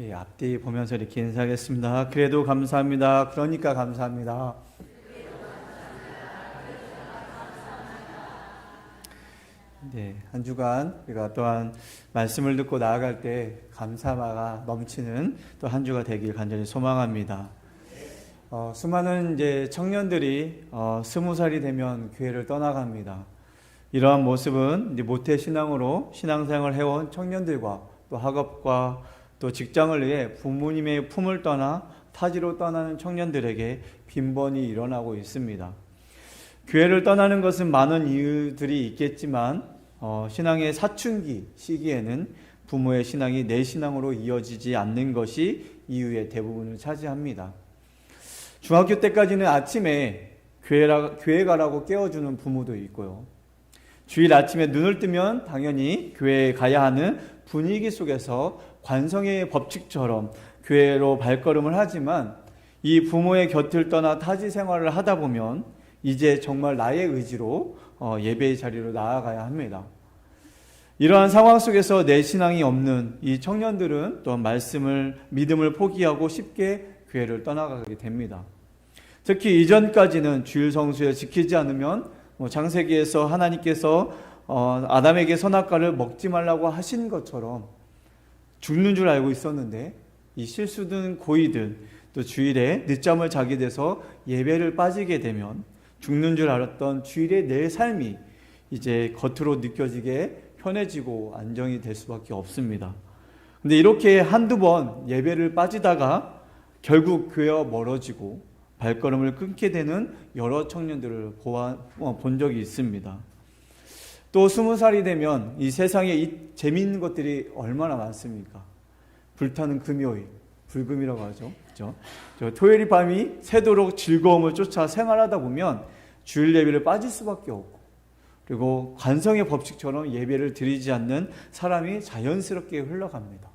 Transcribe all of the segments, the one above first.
예, 앞뒤 보면서 이렇게 인사하겠습니다. 그래도 감사합니다. 그러니까 감사합니다. 네, 한 주간 우리가 또한 말씀을 듣고 나아갈 때 감사가 넘치는 또 한 주가 되길 간절히 소망합니다. 어, 수많은 이제 청년들이 어, 스무 살이 되면 교회를 떠나갑니다. 이러한 모습은 모태 신앙으로 신앙생활을 해온 청년들과 또 학업과 또 직장을 위해 부모님의 품을 떠나 타지로 떠나는 청년들에게 빈번히 일어나고 있습니다. 교회를 떠나는 것은 많은 이유들이 있겠지만 어, 신앙의 사춘기 시기에는 부모의 신앙이 내 신앙으로 이어지지 않는 것이 이유의 대부분을 차지합니다. 중학교 때까지는 아침에 교회라, 교회 가라고 깨워주는 부모도 있고요. 주일 아침에 눈을 뜨면 당연히 교회에 가야 하는 분위기 속에서 관성의 법칙처럼 교회로 발걸음을 하지만 이 부모의 곁을 떠나 타지 생활을 하다 보면 이제 정말 나의 의지로 어, 예배의 자리로 나아가야 합니다. 이러한 상황 속에서 내 신앙이 없는 이 청년들은 또 말씀을 믿음을 포기하고 쉽게 교회를 떠나가게 됩니다. 특히 이전까지는 주일 성수에 지키지 않으면 뭐 장세기에서 하나님께서 어, 아담에게 선악과를 먹지 말라고 하신 것처럼 죽는 줄 알고 있었는데 이 실수든 고의든 또 주일에 늦잠을 자게 돼서 예배를 빠지게 되면 죽는 줄 알았던 주일의 내 삶이 이제 겉으로 느껴지게 편해지고 안정이 될 수밖에 없습니다. 근데 이렇게 한두 번 예배를 빠지다가 결국 교회와 멀어지고 발걸음을 끊게 되는 여러 청년들을 보아, 어, 본 적이 있습니다. 또 스무 살이 되면 이 세상에 이 재미있는 것들이 얼마나 많습니까? 불타는 금요일, 불금이라고 하죠. 그죠? 저 토요일 밤이 새도록 즐거움을 쫓아 생활하다 보면 주일 예배를 빠질 수밖에 없고 그리고 관성의 법칙처럼 예배를 드리지 않는 사람이 자연스럽게 흘러갑니다.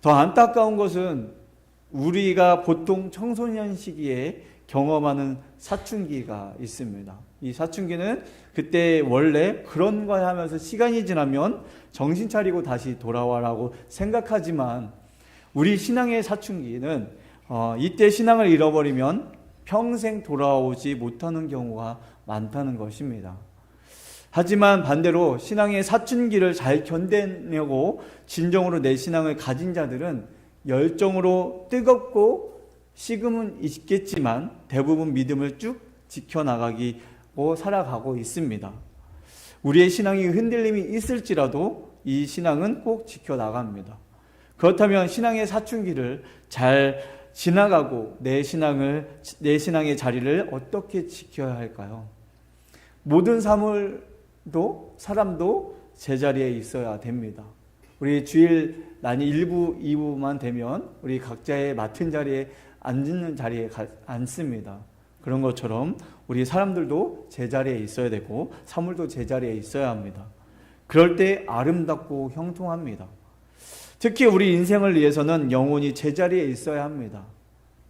더 안타까운 것은 우리가 보통 청소년 시기에 경험하는 사춘기가 있습니다. 이 사춘기는 그때 원래 그런 거 하면서 시간이 지나면 정신 차리고 다시 돌아와라고 생각하지만 우리 신앙의 사춘기는 어, 이때 신앙을 잃어버리면 평생 돌아오지 못하는 경우가 많다는 것입니다. 하지만 반대로 신앙의 사춘기를 잘 견뎌내고 진정으로 내 신앙을 가진 자들은 열정으로 뜨겁고 식음은 있겠지만 대부분 믿음을 쭉 지켜나가기고 살아가고 있습니다. 우리의 신앙이 흔들림이 있을지라도 이 신앙은 꼭 지켜나갑니다. 그렇다면 신앙의 사춘기를 잘 지나가고 내 신앙을, 내 신앙의 자리를 어떻게 지켜야 할까요? 모든 사물도, 사람도 제자리에 있어야 됩니다. 우리 주일 난이 1부, 2부만 되면 우리 각자의 맡은 자리에 앉는 자리에 앉습니다. 그런 것처럼 우리 사람들도 제자리에 있어야 되고 사물도 제자리에 있어야 합니다. 그럴 때 아름답고 형통합니다. 특히 우리 인생을 위해서는 영혼이 제자리에 있어야 합니다.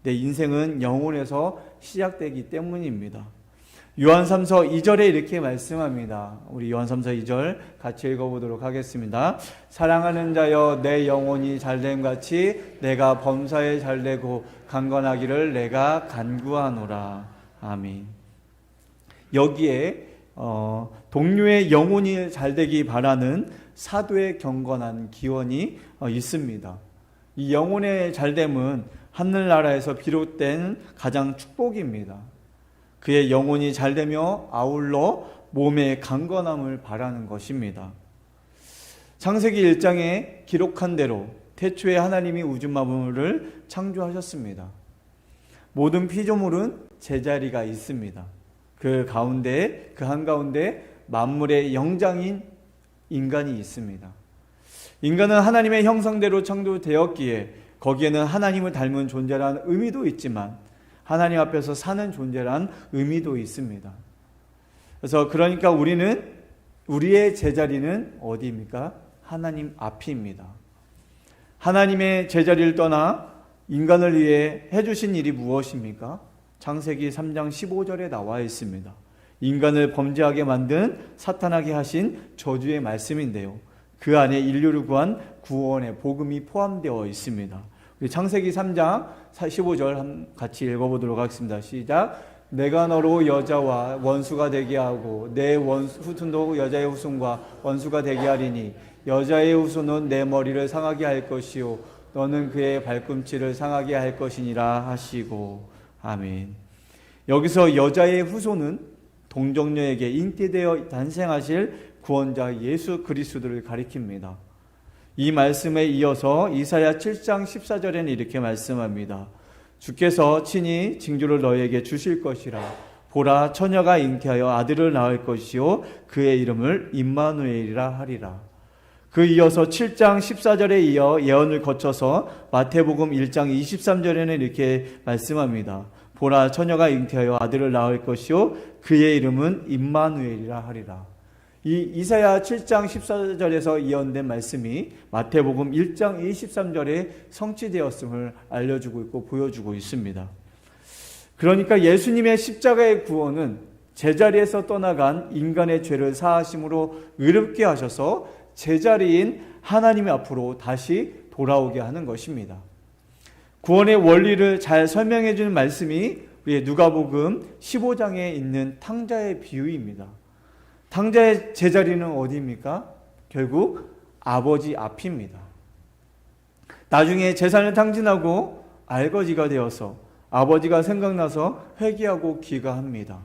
내 인생은 영혼에서 시작되기 때문입니다. 요한 3서 2절에 이렇게 말씀합니다. 우리 요한 3서 2절 같이 읽어보도록 하겠습니다. 사랑하는 자여 내 영혼이 잘됨 같이 내가 범사에 잘되고 강건하기를 내가 간구하노라. 아멘. 여기에 어, 동료의 영혼이 잘되기 바라는 사도의 경건한 기원이 어, 있습니다. 이 영혼의 잘됨은 하늘나라에서 비롯된 가장 축복입니다. 그의 영혼이 잘 되며 아울러 몸의 강건함을 바라는 것입니다. 창세기 1장에 기록한 대로 태초에 하나님이 우주 만물을 창조하셨습니다. 모든 피조물은 제자리가 있습니다. 그 가운데 그 한가운데 만물의 영장인 인간이 있습니다. 인간은 하나님의 형상대로 창조되었기에 거기에는 하나님을 닮은 존재라는 의미도 있지만 하나님 앞에서 사는 존재란 의미도 있습니다. 그래서 그러니까 우리는 우리의 제자리는 어디입니까? 하나님 앞입니다. 하나님의 제자리를 떠나 인간을 위해 해주신 일이 무엇입니까? 창세기 3장 15절에 나와 있습니다. 인간을 범죄하게 만든 사탄하게 하신 저주의 말씀인데요. 그 안에 인류를 구한 구원의 복음이 포함되어 있습니다. 창세기 3장 15절 같이 읽어보도록 하겠습니다. 시작. 내가 너로 여자와 원수가 되게 하고 내 원수, 후손도 여자의 후손과 원수가 되게 하리니 여자의 후손은 내 머리를 상하게 할 것이요 너는 그의 발꿈치를 상하게 할 것이니라 하시고 아멘. 여기서 여자의 후손은 동정녀에게 잉태되어 탄생하실 구원자 예수 그리스도를 가리킵니다. 이 말씀에 이어서 이사야 7장 14절에는 이렇게 말씀합니다. 주께서 친히 징조를 너에게 주실 것이라 보라 처녀가 잉태하여 아들을 낳을 것이요 그의 이름을 임마누엘이라 하리라. 그 이어서 7장 14절에 이어 예언을 거쳐서 마태복음 1장 23절에는 이렇게 말씀합니다. 보라 처녀가 잉태하여 아들을 낳을 것이요 그의 이름은 임마누엘이라 하리라. 이 이사야 7장 14절에서 예언된 말씀이 마태복음 1장 23절에 성취되었음을 알려주고 있고 보여주고 있습니다. 그러니까 예수님의 십자가의 구원은 제자리에서 떠나간 인간의 죄를 사하심으로 의롭게 하셔서 제자리인 하나님 앞으로 다시 돌아오게 하는 것입니다. 구원의 원리를 잘 설명해 주는 말씀이 우리 누가복음 15장에 있는 탕자의 비유입니다. 탕자의 제자리는 어디입니까? 결국 아버지 앞입니다. 나중에 재산을 탕진하고 알거지가 되어서 아버지가 생각나서 회개하고 귀가합니다.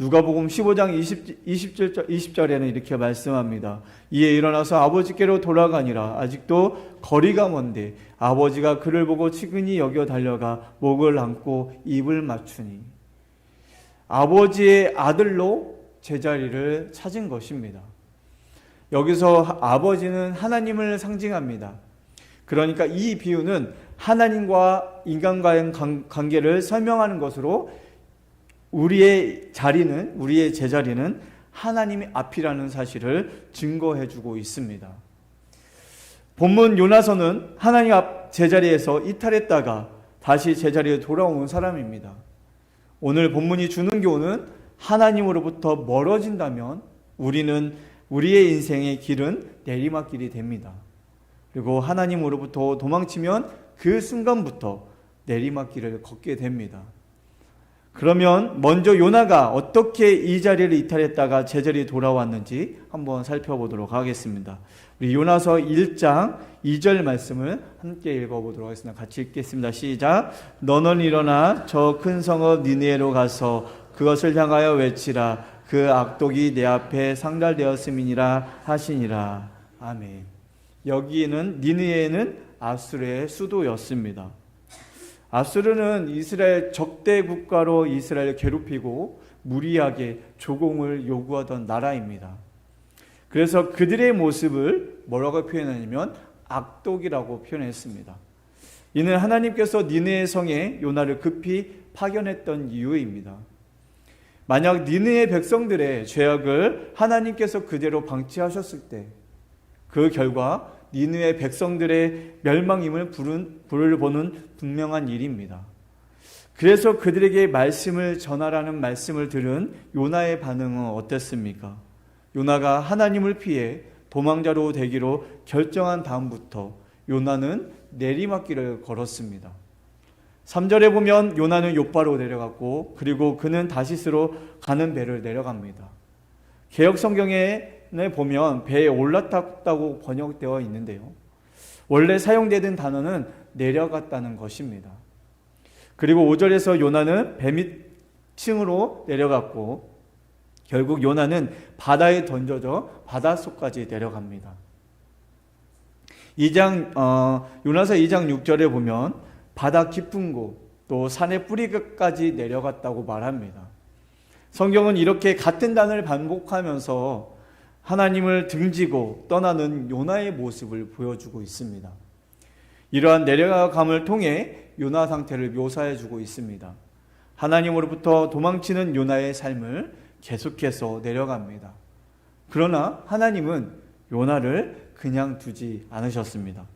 누가복음 15장 20, 20절, 20절에는 이렇게 말씀합니다. 이에 일어나서 아버지께로 돌아가니라. 아직도 거리가 먼데 아버지가 그를 보고 치근히 여겨 달려가 목을 안고 입을 맞추니 아버지의 아들로 제자리를 찾은 것입니다. 여기서 아버지는 하나님을 상징합니다. 그러니까 이 비유는 하나님과 인간과의 관계를 설명하는 것으로 우리의 자리는 우리의 제자리는 하나님의 앞이라는 사실을 증거해 주고 있습니다. 본문 요나서는 하나님 앞 제자리에서 이탈했다가 다시 제자리에 돌아온 사람입니다. 오늘 본문이 주는 교훈은 하나님으로부터 멀어진다면 우리는 우리의 인생의 길은 내리막길이 됩니다. 그리고 하나님으로부터 도망치면 그 순간부터 내리막길을 걷게 됩니다. 그러면 먼저 요나가 어떻게 이 자리를 이탈했다가 제자리에 돌아왔는지 한번 살펴보도록 하겠습니다. 우리 요나서 1장 2절 말씀을 함께 읽어보도록 하겠습니다. 같이 읽겠습니다. 시작. 너는 일어나 저 큰 성읍 니네로 가서 그것을 향하여 외치라. 그 악독이 내 앞에 상달되었음이니라 하시니라. 아멘. 여기는 니느에는 아수르의 수도였습니다. 아수르는 이스라엘 적대 국가로 이스라엘을 괴롭히고 무리하게 조공을 요구하던 나라입니다. 그래서 그들의 모습을 뭐라고 표현하냐면 악독이라고 표현했습니다. 이는 하나님께서 니느의 성에 요나를 급히 파견했던 이유입니다. 만약 니느의 백성들의 죄악을 하나님께서 그대로 방치하셨을 때 그 결과 니느의 백성들의 멸망임을 부른, 불을 보는 분명한 일입니다. 그래서 그들에게 말씀을 전하라는 말씀을 들은 요나의 반응은 어땠습니까? 요나가 하나님을 피해 도망자로 되기로 결정한 다음부터 요나는 내리막길을 걸었습니다. 3절에 보면 요나는 요바로 내려갔고 그리고 그는 다시스로 가는 배를 내려갑니다. 개혁 성경에 보면 배에 올라탔다고 번역되어 있는데요. 원래 사용되던 단어는 내려갔다는 것입니다. 그리고 5절에서 요나는 배 밑층으로 내려갔고 결국 요나는 바다에 던져져 바닷속까지 내려갑니다. 2장 어, 요나서 2장 6절에 보면 바다 깊은 곳 또 산의 뿌리까지 내려갔다고 말합니다. 성경은 이렇게 같은 단어를 반복하면서 하나님을 등지고 떠나는 요나의 모습을 보여주고 있습니다. 이러한 내려감을 통해 요나 상태를 묘사해 주고 있습니다. 하나님으로부터 도망치는 요나의 삶을 계속해서 내려갑니다. 그러나 하나님은 요나를 그냥 두지 않으셨습니다.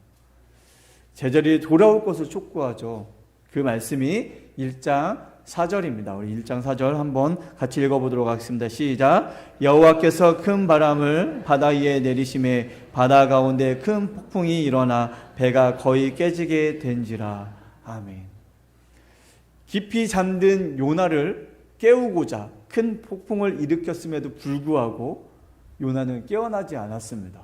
제자리에 돌아올 것을 촉구하죠. 그 말씀이 1장 4절입니다. 우리 1장 4절 한번 같이 읽어보도록 하겠습니다. 시작. 여호와께서 큰 바람을 바다 위에 내리심에 바다 가운데 큰 폭풍이 일어나 배가 거의 깨지게 된지라. 아멘. 깊이 잠든 요나를 깨우고자 큰 폭풍을 일으켰음에도 불구하고 요나는 깨어나지 않았습니다.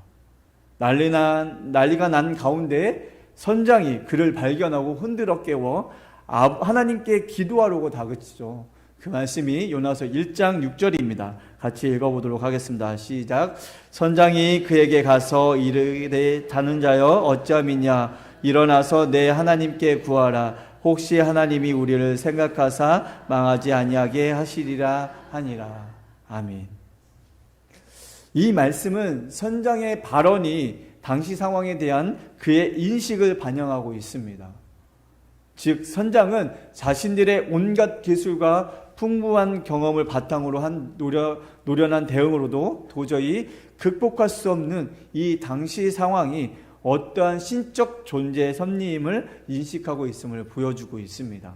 난리 난, 난리가 난 가운데 선장이 그를 발견하고 흔들어 깨워 아- 하나님께 기도하려고 다그치죠. 그 말씀이 요나서 1장 6절입니다. 같이 읽어보도록 하겠습니다. 시작. 선장이 그에게 가서 이르되 자는 자여 어찌함이냐 일어나서 내 하나님께 구하라. 혹시 하나님이 우리를 생각하사 망하지 아니하게 하시리라 하니라. 아멘. 이 말씀은 선장의 발언이 당시 상황에 대한 그의 인식을 반영하고 있습니다. 즉, 선장은 자신들의 온갖 기술과 풍부한 경험을 바탕으로 한 노려, 노련한 대응으로도 도저히 극복할 수 없는 이 당시 상황이 어떠한 신적 존재의 섭리임을 인식하고 있음을 보여주고 있습니다.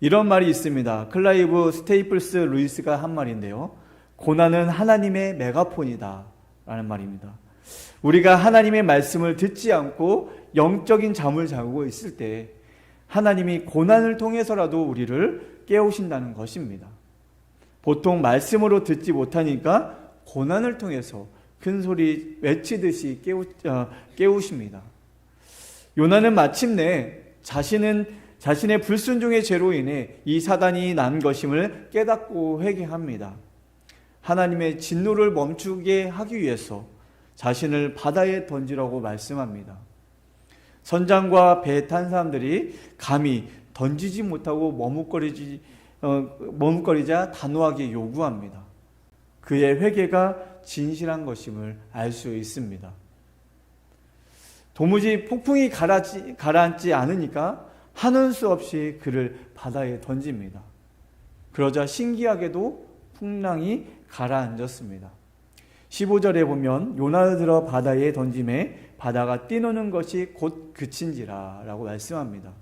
이런 말이 있습니다. 클라이브 스테이플스 루이스가 한 말인데요. 고난은 하나님의 메가폰이다. 라는 말입니다. 우리가 하나님의 말씀을 듣지 않고 영적인 잠을 자고 있을 때 하나님이 고난을 통해서라도 우리를 깨우신다는 것입니다. 보통 말씀으로 듣지 못하니까 고난을 통해서 큰 소리 외치듯이 깨우, 어, 깨우십니다. 요나는 마침내 자신은 자신의 불순종의 죄로 인해 이 사단이 난 것임을 깨닫고 회개합니다. 하나님의 진노를 멈추게 하기 위해서 자신을 바다에 던지라고 말씀합니다. 선장과 배탄 사람들이 감히 던지지 못하고 머뭇거리지 어, 머뭇거리자 단호하게 요구합니다. 그의 회개가 진실한 것임을 알 수 있습니다. 도무지 폭풍이 가라지, 가라앉지 않으니까 하는 수 없이 그를 바다에 던집니다. 그러자 신기하게도 풍랑이 가라앉았습니다. 15절에 보면 요나를 들어 바다에 던짐에 바다가 뛰노는 것이 곧 그친지라 라고 말씀합니다.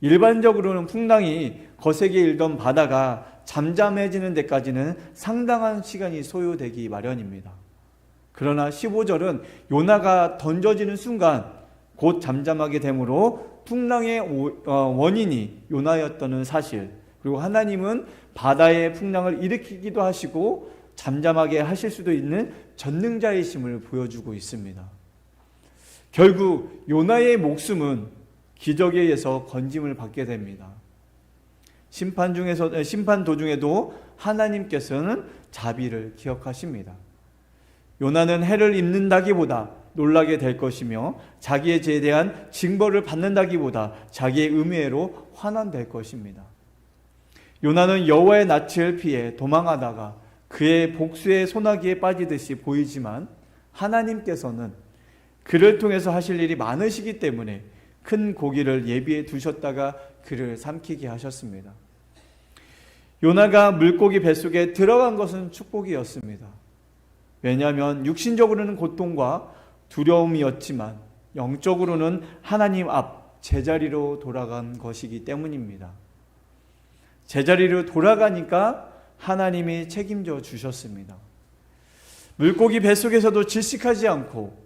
일반적으로는 풍랑이 거세게 일던 바다가 잠잠해지는 데까지는 상당한 시간이 소요되기 마련입니다. 그러나 15절은 요나가 던져지는 순간 곧 잠잠하게 되므로 풍랑의 어, 원인이 요나였다는 사실 그리고 하나님은 바다의 풍랑을 일으키기도 하시고 잠잠하게 하실 수도 있는 전능자이심을 보여주고 있습니다. 결국 요나의 목숨은 기적에 의해서 건짐을 받게 됩니다. 심판 중에서 심판 도중에도 하나님께서는 자비를 기억하십니다. 요나는 해를 입는다기보다 놀라게 될 것이며 자기의 죄에 대한 징벌을 받는다기보다 자기의 음해로 환원될 것입니다. 요나는 여호와의 낯을 피해 도망하다가 그의 복수의 소나기에 빠지듯이 보이지만 하나님께서는 그를 통해서 하실 일이 많으시기 때문에 큰 고기를 예비해 두셨다가 그를 삼키게 하셨습니다. 요나가 물고기 뱃속에 들어간 것은 축복이었습니다. 왜냐하면 육신적으로는 고통과 두려움이었지만 영적으로는 하나님 앞 제자리로 돌아간 것이기 때문입니다. 제자리로 돌아가니까 하나님이 책임져 주셨습니다. 물고기 뱃속에서도 질식하지 않고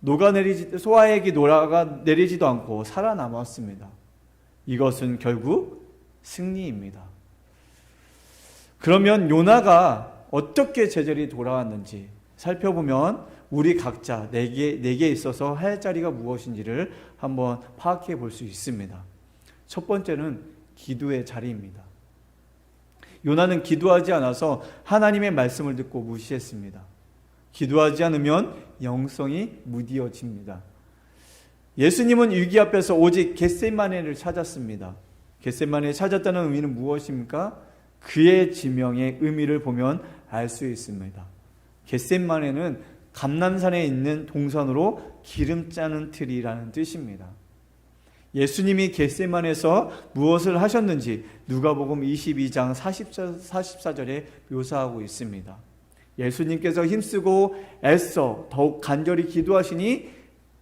녹아내리지 소화액이 녹아 내리지도 않고 살아남았습니다. 이것은 결국 승리입니다. 그러면 요나가 어떻게 제자리 돌아왔는지 살펴보면 우리 각자 내게 내게 있어서 할 자리가 무엇인지를 한번 파악해 볼 수 있습니다. 첫 번째는 기도의 자리입니다. 요나는 기도하지 않아서 하나님의 말씀을 듣고 무시했습니다. 기도하지 않으면 영성이 무디어집니다. 예수님은 위기 앞에서 오직 겟세마네를 찾았습니다. 겟세마네를 찾았다는 의미는 무엇입니까? 그의 지명의 의미를 보면 알 수 있습니다. 겟세마네는 감남산에 있는 동산으로 기름 짜는 틀이라는 뜻입니다. 예수님이 겟세만에서 무엇을 하셨는지 누가복음 22장 44, 절에 묘사하고 있습니다. 예수님께서 힘쓰고 애써 더욱 간절히 기도하시니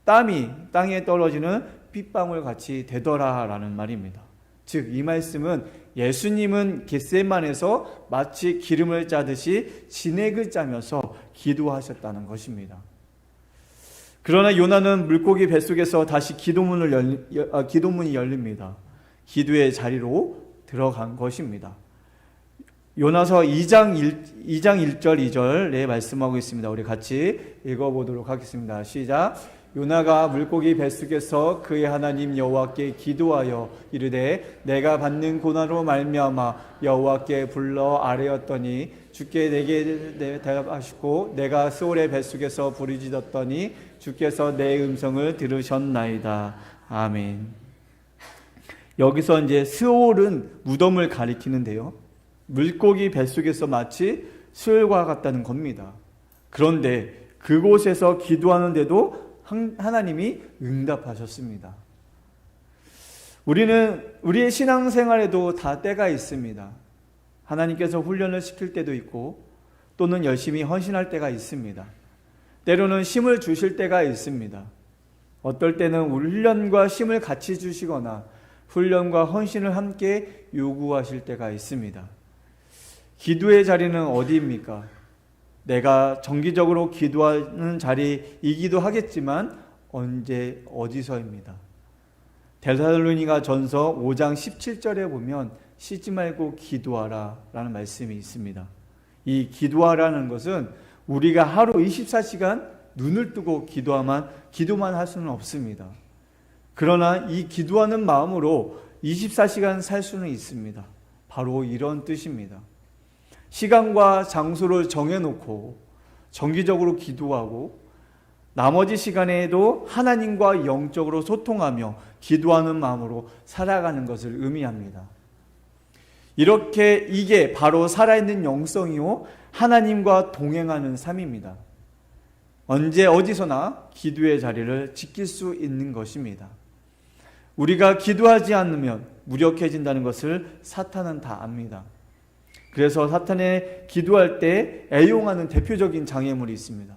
땀이 땅에 떨어지는 빗방울 같이 되더라라는 말입니다. 즉 이 말씀은 예수님은 겟세만에서 마치 기름을 짜듯이 진액을 짜면서 기도하셨다는 것입니다. 그러나 요나는 물고기 뱃속에서 다시 기도문을 열, 아, 기도문이 열립니다. 기도의 자리로 들어간 것입니다. 요나서 2장 1, 2장 1절 2절에 말씀하고 있습니다. 우리 같이 읽어보도록 하겠습니다. 시작. 요나가 물고기 뱃속에서 그의 하나님 여호와께 기도하여 이르되 내가 받는 고난으로 말미암아 여호와께 불러 아뢰었더니 주께 내게 대답하시고 내가 스올의 뱃속에서 부르짖었더니 주께서 내 음성을 들으셨나이다. 아멘. 여기서 이제 스올은 무덤을 가리키는데요. 물고기 뱃속에서 마치 수혈과 같다는 겁니다. 그런데 그곳에서 기도하는데도 하나님이 응답하셨습니다. 우리는 우리의 신앙생활에도 다 때가 있습니다. 하나님께서 훈련을 시킬 때도 있고 또는 열심히 헌신할 때가 있습니다. 때로는 힘을 주실 때가 있습니다. 어떨 때는 훈련과 힘을 같이 주시거나 훈련과 헌신을 함께 요구하실 때가 있습니다. 기도의 자리는 어디입니까? 내가 정기적으로 기도하는 자리이기도 하겠지만 언제 어디서입니다. 데살로니가 전서 5장 17절에 보면 쉬지 말고 기도하라 라는 말씀이 있습니다. 이 기도하라는 것은 우리가 하루 24시간 눈을 뜨고 기도하만 기도만 할 수는 없습니다. 그러나 이 기도하는 마음으로 24시간 살 수는 있습니다. 바로 이런 뜻입니다. 시간과 장소를 정해놓고 정기적으로 기도하고 나머지 시간에도 하나님과 영적으로 소통하며 기도하는 마음으로 살아가는 것을 의미합니다. 이렇게 이게 바로 살아있는 영성이요 하나님과 동행하는 삶입니다. 언제 어디서나 기도의 자리를 지킬 수 있는 것입니다. 우리가 기도하지 않으면 무력해진다는 것을 사탄은 다 압니다. 그래서 사탄의 기도할 때 애용하는 대표적인 장애물이 있습니다.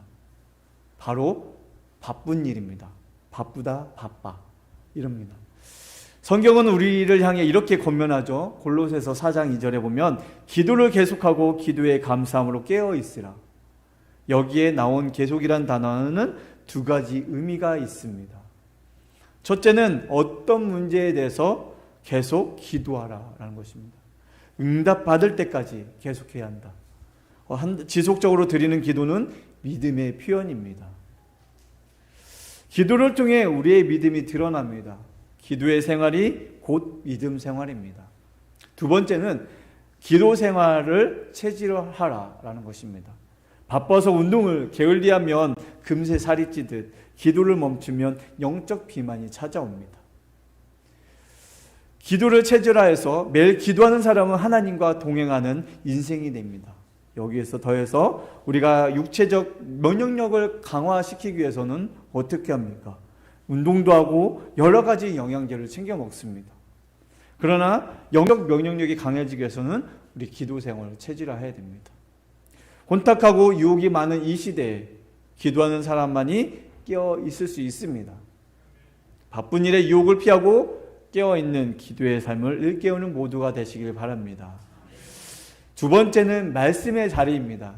바로 바쁜 일입니다. 바쁘다, 바빠. 이럽니다. 성경은 우리를 향해 이렇게 권면하죠. 골로새서 4장 2절에 보면 기도를 계속하고 기도에 감사함으로 깨어 있으라. 여기에 나온 계속이란 단어는 두 가지 의미가 있습니다. 첫째는 어떤 문제에 대해서 계속 기도하라라는 것입니다. 응답 받을 때까지 계속해야 한다. 어, 지속적으로 드리는 기도는 믿음의 표현입니다. 기도를 통해 우리의 믿음이 드러납니다. 기도의 생활이 곧 믿음 생활입니다. 두 번째는 기도 생활을 체질화하라라는 것입니다. 바빠서 운동을 게을리하면 금세 살이 찌듯 기도를 멈추면 영적 비만이 찾아옵니다. 기도를 체질화해서 매일 기도하는 사람은 하나님과 동행하는 인생이 됩니다. 여기에서 더해서 우리가 육체적 면역력을 강화시키기 위해서는 어떻게 합니까? 운동도 하고 여러 가지 영양제를 챙겨 먹습니다. 그러나 영적 면역력이 강해지기 위해서는 우리 기도 생활을 체질화해야 됩니다. 혼탁하고 유혹이 많은 이 시대에 기도하는 사람만이 깨어 있을 수 있습니다. 바쁜 일에 유혹을 피하고 깨어 있는 기도의 삶을 일깨우는 모두가 되시길 바랍니다. 두 번째는 말씀의 자리입니다.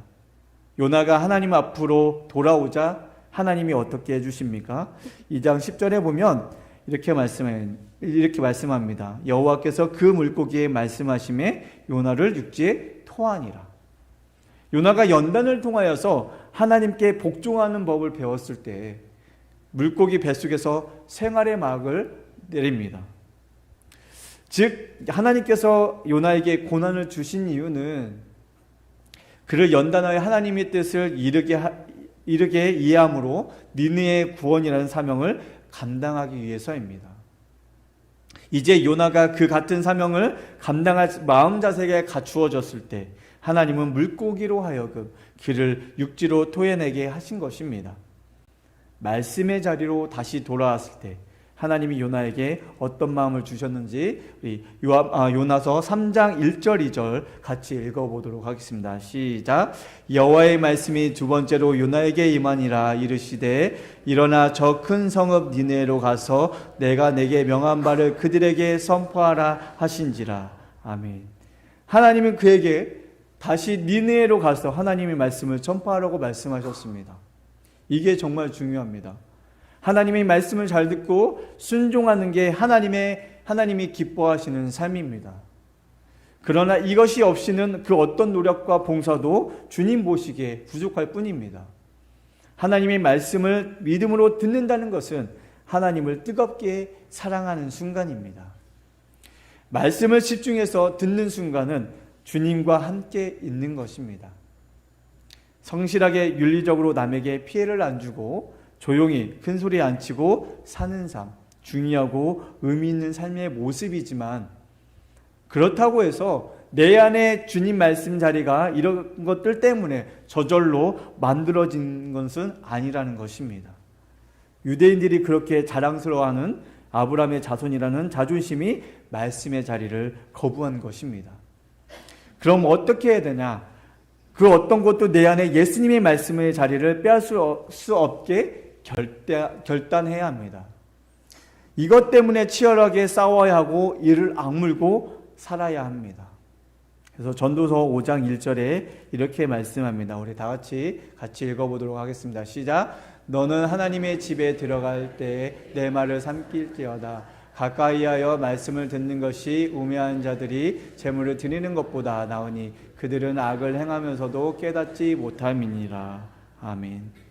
요나가 하나님 앞으로 돌아오자 하나님이 어떻게 해주십니까? 2장 10절에 보면 이렇게 말씀해 이렇게 말씀합니다. 여호와께서 그 물고기에 말씀하심에 요나를 육지에 토하니라. 요나가 연단을 통하여서 하나님께 복종하는 법을 배웠을 때 물고기 뱃속에서 생활의 막을 내립니다. 즉 하나님께서 요나에게 고난을 주신 이유는 그를 연단하여 하나님의 뜻을 이르게 하, 이르게 이해함으로 니느의 구원이라는 사명을 감당하기 위해서입니다. 이제 요나가 그 같은 사명을 감당할 마음 자세가 갖추어졌을 때 하나님은 물고기로 하여금 그를 육지로 토해내게 하신 것입니다. 말씀의 자리로 다시 돌아왔을 때 하나님이 요나에게 어떤 마음을 주셨는지 우리 아, 요나서 3장 1절 2절 같이 읽어보도록 하겠습니다. 시작. 여호와의 말씀이 두 번째로 요나에게 임하니라 이르시되 일어나 저 큰 성읍 니네로 가서 내가 내게 명한 바를 그들에게 선포하라 하신지라. 아멘. 하나님은 그에게 다시 니네로 가서 하나님의 말씀을 전파하라고 말씀하셨습니다. 이게 정말 중요합니다. 하나님의 말씀을 잘 듣고 순종하는 게 하나님의 하나님이 기뻐하시는 삶입니다. 그러나 이것이 없이는 그 어떤 노력과 봉사도 주님 보시기에 부족할 뿐입니다. 하나님의 말씀을 믿음으로 듣는다는 것은 하나님을 뜨겁게 사랑하는 순간입니다. 말씀을 집중해서 듣는 순간은 주님과 함께 있는 것입니다. 성실하게 윤리적으로 남에게 피해를 안 주고 조용히 큰 소리 안 치고 사는 삶, 중요하고 의미 있는 삶의 모습이지만 그렇다고 해서 내 안에 주님 말씀 자리가 이런 것들 때문에 저절로 만들어진 것은 아니라는 것입니다. 유대인들이 그렇게 자랑스러워하는 아브라함의 자손이라는 자존심이 말씀의 자리를 거부한 것입니다. 그럼 어떻게 해야 되냐? 그 어떤 것도 내 안에 예수님의 말씀의 자리를 빼앗을 수 없게 결대, 결단해야 합니다. 이것 때문에 치열하게 싸워야 하고 이를 악물고 살아야 합니다. 그래서 전도서 5장 1절에 이렇게 말씀합니다. 우리 다 같이 같이 읽어보도록 하겠습니다. 시작. 너는 하나님의 집에 들어갈 때내 말을 삼킬지어다. 가까이하여 말씀을 듣는 것이 우매한 자들이 재물을 드리는 것보다 나으니 그들은 악을 행하면서도 깨닫지 못함이니라. 아멘.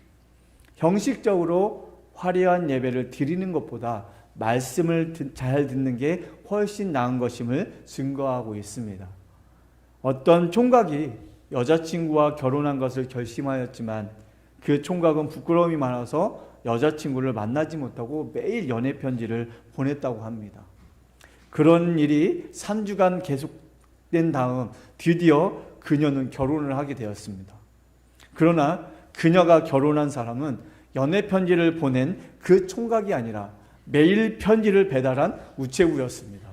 형식적으로 화려한 예배를 드리는 것보다 말씀을 잘 듣는 게 훨씬 나은 것임을 증거하고 있습니다. 어떤 총각이 여자친구와 결혼한 것을 결심하였지만 그 총각은 부끄러움이 많아서 여자친구를 만나지 못하고 매일 연애 편지를 보냈다고 합니다. 그런 일이 3주간 계속된 다음 드디어 그녀는 결혼을 하게 되었습니다. 그러나 그녀가 결혼한 사람은 연애 편지를 보낸 그 총각이 아니라 매일 편지를 배달한 우체부였습니다.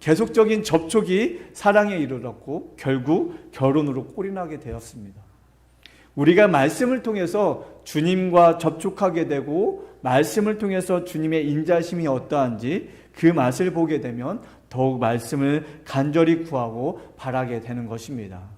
계속적인 접촉이 사랑에 이르렀고 결국 결혼으로 꼴이나게 되었습니다. 우리가 말씀을 통해서 주님과 접촉하게 되고 말씀을 통해서 주님의 인자심이 어떠한지 그 맛을 보게 되면 더욱 말씀을 간절히 구하고 바라게 되는 것입니다.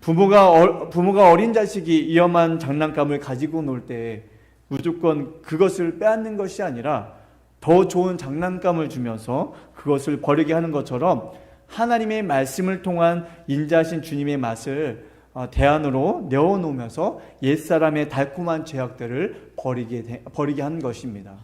부모가 어, 부모가 어린 자식이 위험한 장난감을 가지고 놀 때 무조건 그것을 빼앗는 것이 아니라 더 좋은 장난감을 주면서 그것을 버리게 하는 것처럼 하나님의 말씀을 통한 인자신 주님의 맛을 어, 대안으로 내어놓으면서 옛사람의 달콤한 죄악들을 버리게, 버리게 한 것입니다.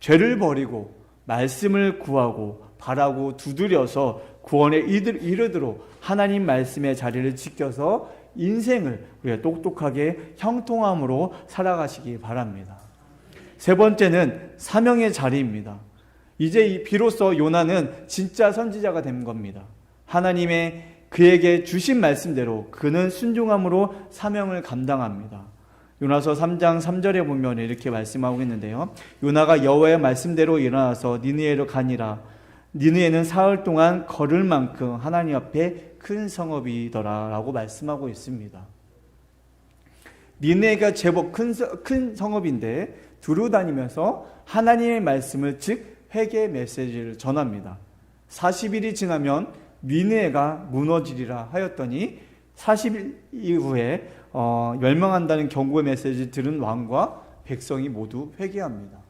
죄를 버리고 말씀을 구하고 바라고 두드려서 구원에 이르도록 하나님 말씀의 자리를 지켜서 인생을 우리가 똑똑하게 형통함으로 살아가시기 바랍니다. 세 번째는 사명의 자리입니다. 이제 비로소 요나는 진짜 선지자가 된 겁니다. 하나님의 그에게 주신 말씀대로 그는 순종함으로 사명을 감당합니다. 요나서 3장 3절에 보면 이렇게 말씀하고 있는데요. 요나가 여호와의 말씀대로 일어나서 니느에로 가니라. 니느에는 사흘 동안 걸을 만큼 하나님 앞에 큰 성읍이더라라고 말씀하고 있습니다. 니느에가 제법 큰, 큰 성읍인데 두루 다니면서 하나님의 말씀을 즉 회개 메시지를 전합니다. 40일이 지나면 니느에가 무너지리라 하였더니 40일 이후에 어, 멸망한다는 경고의 메시지 들은 왕과 백성이 모두 회개합니다.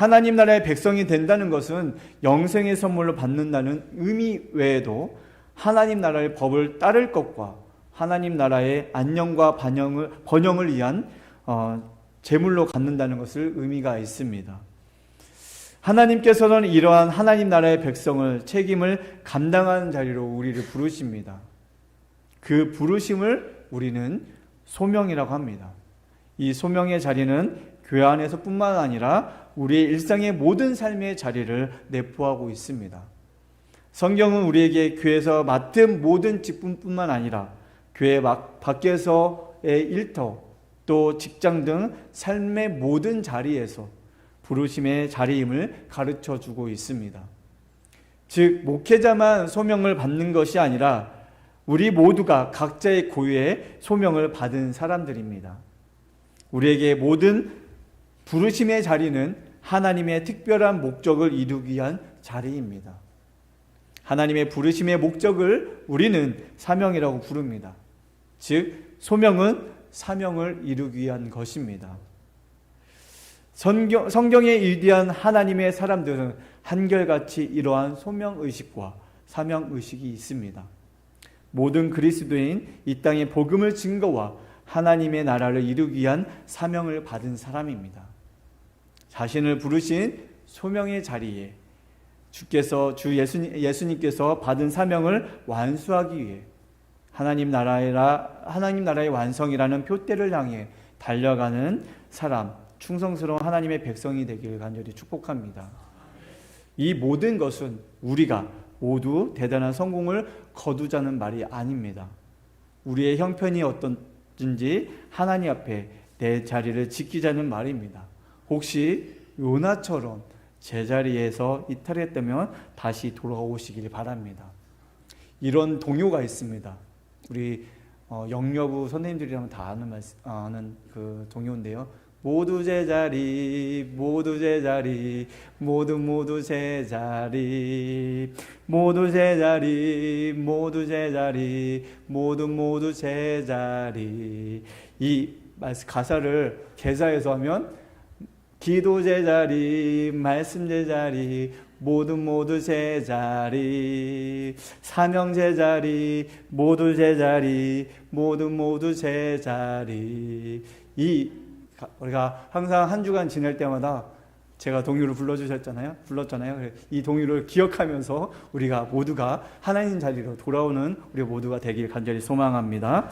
하나님 나라의 백성이 된다는 것은 영생의 선물로 받는다는 의미 외에도 하나님 나라의 법을 따를 것과 하나님 나라의 안녕과 반영을, 번영을 위한 어, 제물로 갖는다는 것을 의미가 있습니다. 하나님께서는 이러한 하나님 나라의 백성을 책임을 감당하는 자리로 우리를 부르십니다. 그 부르심을 우리는 소명이라고 합니다. 이 소명의 자리는 교회 안에서뿐만 아니라 우리의 일상의 모든 삶의 자리를 내포하고 있습니다. 성경은 우리에게 교회에서 맡은 모든 직분뿐만 아니라 교회 밖에서의 일터 또 직장 등 삶의 모든 자리에서 부르심의 자리임을 가르쳐 주고 있습니다. 즉, 목회자만 소명을 받는 것이 아니라 우리 모두가 각자의 고유의 소명을 받은 사람들입니다. 우리에게 모든 부르심의 자리는 하나님의 특별한 목적을 이루기 위한 자리입니다. 하나님의 부르심의 목적을 우리는 사명이라고 부릅니다. 즉, 소명은 사명을 이루기 위한 것입니다. 성경, 성경에 위대한 하나님의 사람들은 한결같이 이러한 소명의식과 사명의식이 있습니다. 모든 그리스도인 이 땅에 복음을 증거와 하나님의 나라를 이루기 위한 사명을 받은 사람입니다. 자신을 부르신 소명의 자리에 주께서 주 예수님, 예수님께서 받은 사명을 완수하기 위해 하나님 나라의 하나님 나라의 완성이라는 표대를 향해 달려가는 사람, 충성스러운 하나님의 백성이 되기를 간절히 축복합니다. 이 모든 것은 우리가 모두 대단한 성공을 거두자는 말이 아닙니다. 우리의 형편이 어떤지 하나님 앞에 내 자리를 지키자는 말입니다. 혹시 요나처럼 제자리에서 이탈했다면 다시 돌아오시길 바랍니다. 이런 동요가 있습니다. 우리 어, 영여부 선생님들이랑 다 아는 말, 아는 그 동요인데요. 모두 제자리, 모두 제자리, 모두 모두 제자리, 모두 제자리, 모두 제자리, 모두 모두 제자리. 이 가사를 개사해서 하면 기도 제자리, 말씀 제자리, 모두 모두 제자리, 사명 제자리, 모두 제자리, 모두 모두 제자리. 이 우리가 항상 한 주간 지낼 때마다 제가 동요를 불러주셨잖아요. 불렀잖아요. 이 동요를 기억하면서 우리가 모두가 하나님 자리로 돌아오는 우리 모두가 되길 간절히 소망합니다.